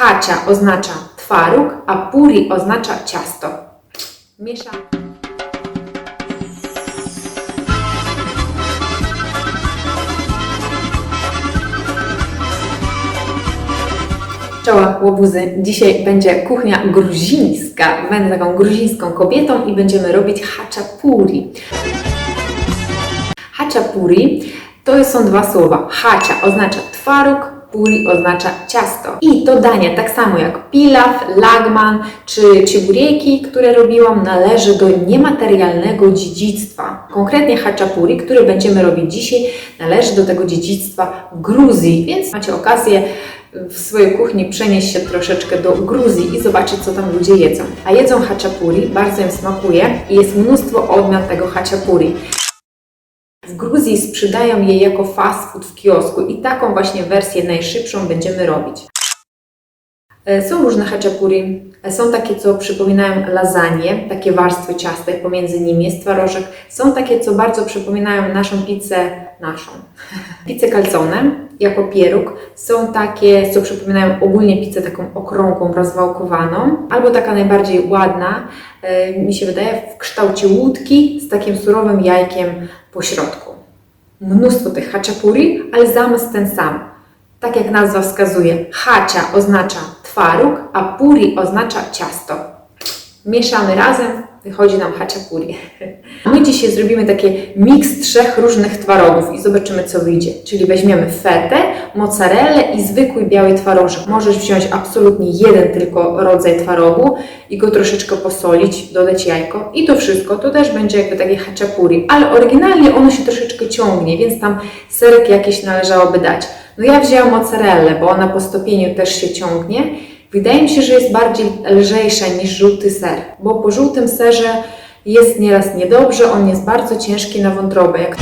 Hacia oznacza twaróg, a puri oznacza ciasto. Mieszamy. Czoła łobuzy. Dzisiaj będzie kuchnia gruzińska. Będę taką gruzińską kobietą i będziemy robić haczapuri. Haczapuri to są dwa słowa. Hacia oznacza twaróg, puri oznacza ciasto. I to danie, tak samo jak pilaw, lagman czy cieburieki, które robiłam, należy do niematerialnego dziedzictwa. Konkretnie haczapuri, które będziemy robić dzisiaj, należy do tego dziedzictwa Gruzji, więc macie okazję w swojej kuchni przenieść się troszeczkę do Gruzji i zobaczyć, co tam ludzie jedzą. A jedzą haczapuri, bardzo im smakuje i jest mnóstwo odmian tego haczapuri. W Gruzji sprzedają je jako fast food w kiosku i taką właśnie wersję najszybszą będziemy robić. E, Są różne haczapuri. E, Są takie, co przypominają lasagne, takie warstwy ciasta i pomiędzy nimi jest twarożek. Są takie, co bardzo przypominają naszą pizzę, naszą. Pizzę calzone jako pieróg. Są takie, co przypominają ogólnie pizzę taką okrągłą, rozwałkowaną. Albo taka najbardziej ładna, e, mi się wydaje, w kształcie łódki z takim surowym jajkiem po środku. Mnóstwo tych haczapuri, ale zamysł ten sam. Tak jak nazwa wskazuje, hacia oznacza twaróg, a puri oznacza ciasto. Mieszamy razem, wychodzi nam haczapuri. My dzisiaj zrobimy taki miks trzech różnych twarogów i zobaczymy co wyjdzie. Czyli weźmiemy fetę, mozzarellę i zwykły biały twarożek. Możesz wziąć absolutnie jeden tylko rodzaj twarogu i go troszeczkę posolić, dodać jajko i to wszystko, to też będzie jakby takie haczapuri, ale oryginalnie ono się troszeczkę ciągnie, więc tam serek jakiś należałoby dać. No ja wzięłam mozzarellę, bo ona po stopieniu też się ciągnie. Wydaje mi się, że jest bardziej lżejsza niż żółty ser, bo po żółtym serze jest nieraz niedobrze, on jest bardzo ciężki na wątrobę. Jak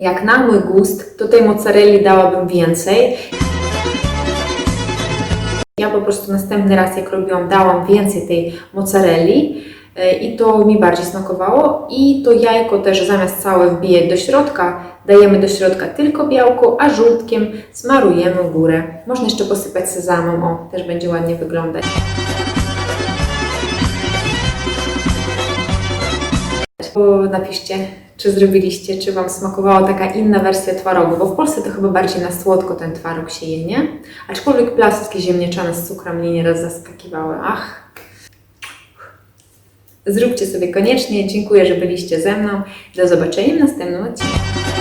Jak na mój gust, to tej mozzarelli dałabym więcej. Ja po prostu następny raz, jak robiłam, dałam więcej tej mozzarelli e, i to mi bardziej smakowało. I to jajko też zamiast całe wbijać do środka, dajemy do środka tylko białko, a żółtkiem smarujemy górę. Można jeszcze posypać sezamem, o, też będzie ładnie wyglądać. Napiszcie, czy zrobiliście, czy Wam smakowała taka inna wersja twarogu, bo w Polsce to chyba bardziej na słodko ten twaróg się je, nie? Aczkolwiek plastiki ziemniaczane z cukrem mnie nieraz zaskakiwały. Ach! Zróbcie sobie koniecznie. Dziękuję, że byliście ze mną. Do zobaczenia w następnym odcinku.